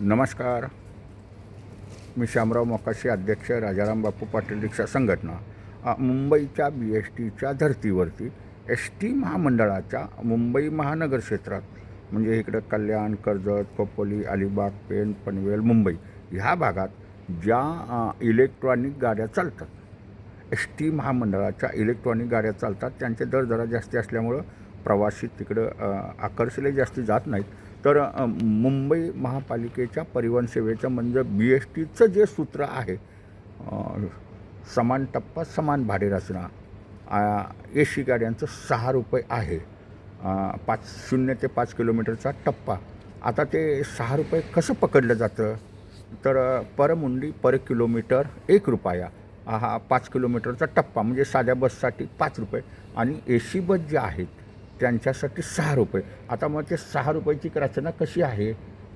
नमस्कार. मी श्यामराव मोकाशी अध्यक्ष राजाराम बापू पाटील रिक्षा संघटना. मुंबईच्या बी एस टीच्या धर्तीवरती एस टी महामंडळाच्या मुंबई महानगर क्षेत्रात म्हणजे इकडं कल्याण कर्जत खोपोली अलिबाग पेण पनवेल मुंबई ह्या भागात ज्या इलेक्ट्रॉनिक गाड्या चालतात एस टी महामंडळाच्या इलेक्ट्रॉनिक गाड्या चालतात त्यांचे दर जरा जास्ती असल्यामुळं प्रवासी तिकडं आकर्षले जास्ती जात नाहीत. तर मुंबई महापालिकेच्या परिवहन सेवेचं म्हणजे बी एस टीचं जे सूत्र आहे समान टप्पा समान भाडे रचना ए सी गाड्यांचं सहा रुपये आहे. पाच शून्य ते पाच किलोमीटरचा टप्पा. आता ते सहा रुपये कसं पकडलं जातं? तर परमुंडी पर किलोमीटर एक रुपया. हा हा पाच किलोमीटरचा टप्पा म्हणजे साध्या बससाठी पाच रुपये. आणि ए सी बस ज्या आहेत त्यांच्यासाठी सहा रुपये. आता मग ते सहा रुपयाची रचना कशी आहे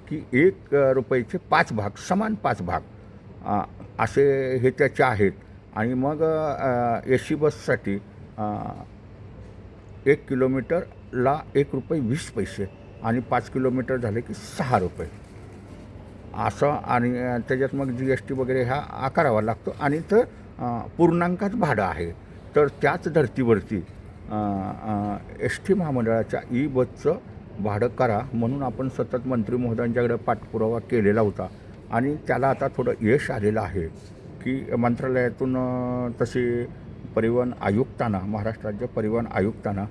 की एक रुपयाचे पाच भाग समान पाच भाग असे हे त्याचे आहेत. आणि मग ए सी बससाठी एक किलोमीटरला एक रुपये वीस पैसे आणि पाच किलोमीटर झाले की सहा रुपये. असं आणि त्याच्यात मग जी एस टी वगैरे हा आकारावा लागतो. आणि तर पूर्णांकात भाडं आहे. तर त्याच धर्तीवरती एस टी महामंडळाच्या ई बसचं भाडं करा म्हणून आपण सतत मंत्री महोदयांच्याकडे पाठपुरावा केलेला होता. आणि त्याला आता थोडं यश आलेलं आहे की मंत्रालयातून तसे परिवहन आयुक्तांना महाराष्ट्र राज्य परिवहन आयुक्तांना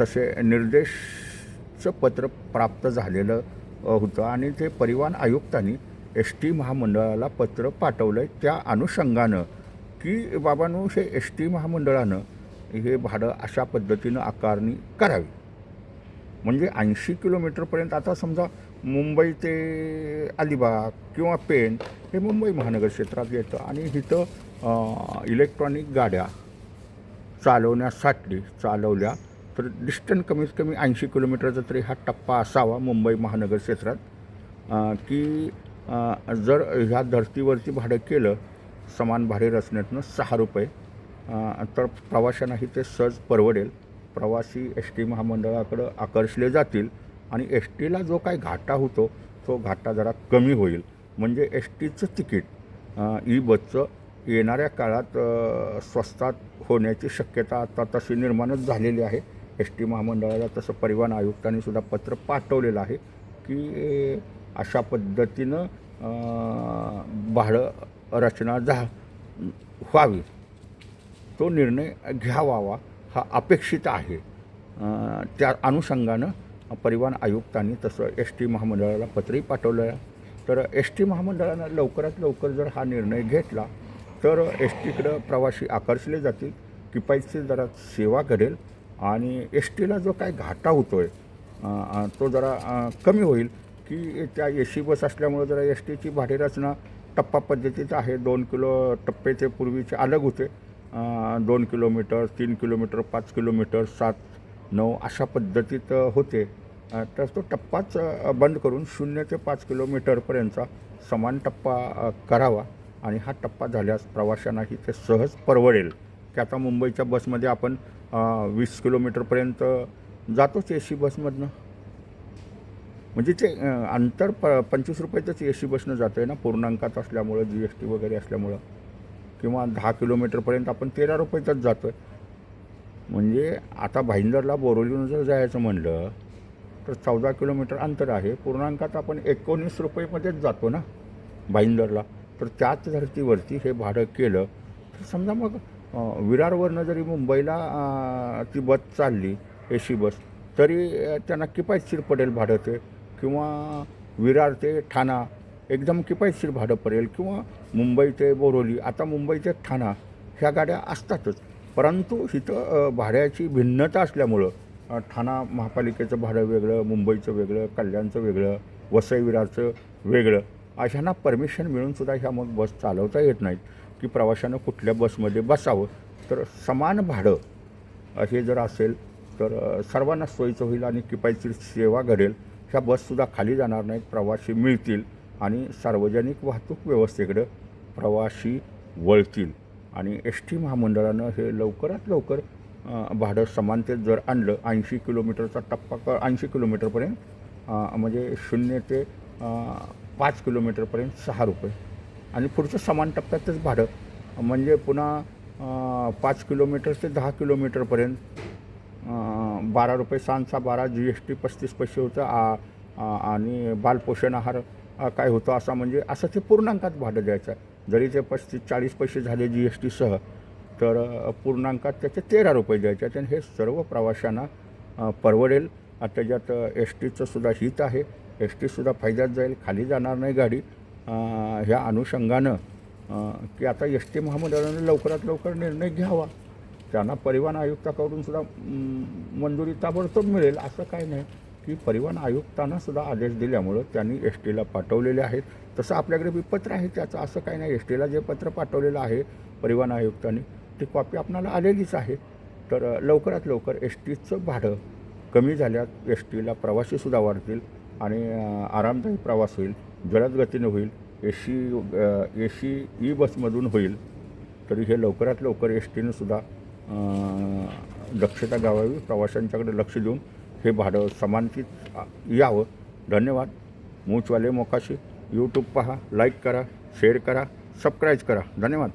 तसे निर्देशचं पत्र प्राप्त झालेलं होतं. आणि ते परिवहन आयुक्तांनी एस टी महामंडळाला पत्र पाठवलं आहे त्या अनुषंगानं की बाबांनो हे एस टी महामंडळानं हे भाडं अशा पद्धतीनं आकारणी करावी. म्हणजे ऐंशी किलोमीटरपर्यंत आता समजा मुंबई ते अलिबाग किंवा पेण हे मुंबई महानगर क्षेत्रात येतं आणि इथं इलेक्ट्रॉनिक गाड्या चालवण्यासाठी चालवल्या तर डिस्टन्स कमीत कमी ऐंशी किलोमीटरचा तरी हा टप्पा असावा मुंबई महानगर क्षेत्रात की जर ह्या धर्तीवरती भाडं केलं समान भाडे रचनेतनं सहा रुपये तर प्रवाशांनाही ते सहज परवडेल. प्रवासी एस टी महामंडळाकडं आकर्षले जातील आणि एस टीला जो काही घाटा होतो तो घाटा जरा कमी होईल. म्हणजे एस टीचं तिकीट ई बसचं येणाऱ्या काळात स्वस्तात होण्याची शक्यता आता तशी निर्माणच झालेली आहे. एस टी महामंडळाला तसं परिवहन आयुक्तांनी सुद्धा पत्र पाठवलेलं आहे की अशा पद्धतीनं भाडं रचना झा व्हावी. तो निर्णय घ्यावा हा अपेक्षित आहे. त्या अनुषंगानं परिवहन आयुक्तांनी तसं एस टी महामंडळाला पत्रही पाठवलं आहे तर एस टी महामंडळानं लवकरात लवकर जर हा निर्णय घेतला तर एस टीकडं प्रवासी आकर्षले जातील किफायतशीर दरात सेवा घडेल आणि एस टीला जो काय घाटा होतो आहे तो जरा कमी होईल की त्या ए सी बस असल्यामुळे जरा एस टीची भाडेरचना टप्पा पद्धतीचं आहे. दोन किलो टप्पे ते पूर्वीचे अलग होते. दोन किलोमीटर तीन किलोमीटर पाच किलोमीटर सात नऊ अशा पद्धतीत होते. तर तो टप्पाच बंद करून शून्य ते पाच किलोमीटरपर्यंतचा समान टप्पा करावा आणि हा टप्पा झाल्यास प्रवाशांनाही ते सहज परवडेल. की आता मुंबईच्या बसमध्ये आपण वीस किलोमीटरपर्यंत जातोच ए सी बसमधनं? म्हणजे ते अंतर प पंचवीस रुपयातच ए सी बसनं जातं आहे ना? पूर्णांकात असल्यामुळं जी एस टी वगैरे असल्यामुळं. किंवा दहा किलोमीटरपर्यंत आपण तेरा रुपयातच जातो आहे म्हणजे आता भाईंदरला बोरोलीहून जर जायचं म्हणलं तर चौदा किलोमीटर अंतर आहे. पूर्णांकात आपण एकोणीस रुपयेमध्येच जातो ना भाईंदरला. तर त्याच धर्तीवरती हे भाडं केलं. तर समजा मग विरारवरनं जरी मुंबईला ती बस चालली ए सी बस तरी त्यांना किफायतशीर पडेल भाडं ते? किंवा विरार ते ठाणा? एकदम किफायतशीर भाडं पडेल किंवा मुंबई ते बोरोली आता मुंबई ते ठाणा ह्या गाड्या असतातच. परंतु इथं भाड्याची भिन्नता असल्यामुळं ठाणा महापालिकेचं भाडं वेगळं मुंबईचं वेगळं कल्याणचं वेगळं वसई विरारचं वेगळं अशांना परमिशन मिळूनसुद्धा ह्या मग बस चालवता येत नाहीत की प्रवाशानं कुठल्या बसमध्ये बसावं. तर समान भाडं हे जर असेल तर सर्वांना सोयीचं होईल आणि किफायतशीर सेवा घडेल. ह्या बससुद्धा खाली जाणार नाहीत प्रवासी मिळतील. आणि सार्वजनिक वाहतूक व्यवस्थेकडं प्रवासी वळतील. आणि एस टी महामंडळानं हे लवकरात लवकर भाडं समानतेत जर आणलं ऐंशी किलोमीटरचा टप्पा क ऐंशी किलोमीटरपर्यंत म्हणजे शून्य ते पाच किलोमीटरपर्यंत सहा रुपये. आणि पुढचं समान टप्प्यातच भाडं म्हणजे पुन्हा पाच किलोमीटर ते दहा किलोमीटरपर्यंत बारा रुपये सांचा बारा जी एस टी पस्तीस पैसे होतं आणि बालपोषण आहार काय होतं असा म्हणजे असं ते पूर्णांकात भाडं द्यायचं आहे. जरी ते पस्तीस चाळीस पैसे झाले जी एस टीसह तर पूर्णांकात त्याचे तेरा रुपये द्यायचे आहेत. आणि हे सर्व प्रवाशांना परवडेल. त्याच्यात एस टीचं सुद्धा हित आहे. एस टीसुद्धा फायद्यात जाईल खाली जाणार नाही गाडी. ह्या अनुषंगानं की आता एस टी महामंडळानं लवकरात लवकर निर्णय घ्यावा. त्यांना परिवहन आयुक्ताकडून सुद्धा मंजुरी ताबडतोब मिळेल असं काही नाही. की परिवहन आयुक्तांना सुद्धा आदेश दिल्यामुळं त्यांनी एस टीला पाठवलेले आहेत. तसं आपल्याकडे बी पत्र आहे त्याचं. असं काही नाही. एस टीला जे पत्र पाठवलेलं आहे परिवहन आयुक्तांनी ती कॉपी आपणाला आलेलीच आहे. तर लवकरात लवकर एस टीचं भाडं कमी झाल्यात. एस टीला प्रवासीसुद्धा वाढतील आणि आरामदायी प्रवास होईल जलद गतीने होईल. A C A C E बसमधून होईल. तरी हे लवकरात लवकर एस टीनं सुद्धा दक्षता घ्यावी प्रवाशांच्याकडे लक्ष देऊन हे भाडं समानतीत यावं. धन्यवाद. मूचवाले मोकाशी. यूट्यूब पहा लाईक करा शेअर करा सबस्क्राईब करा. धन्यवाद.